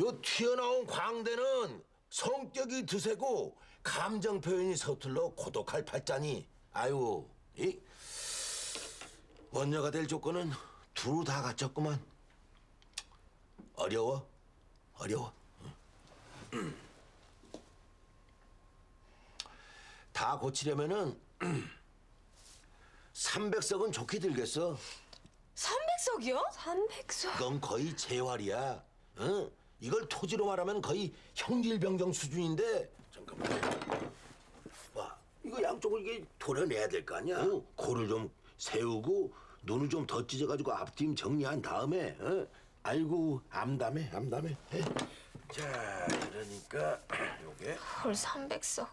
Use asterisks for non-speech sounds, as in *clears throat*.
요 튀어나온 광대는 성격이 드세고 감정 표현이 서툴러 고독할 팔자니 아유 이 원녀가 될 조건은 두루 다 갖췄구만 어려워 어려워 응. *clears throat* 다 고치려면은 *clears throat* 300석은 좋게 들겠어 300석이요? 300석. 그건 거의 재활이야. 응? 이걸 토지로 말하면 거의 형질병정 수준인데 잠깐만. 와, 이거 양쪽을 이게 도려내야 될 거 아니야? 응? 코를 좀 세우고 눈을 좀 더 찢어가지고 앞뒤 정리한 다음에 어? 아이고 암담해 암담해. 에? 자, 그러니까 요게 헐 300석.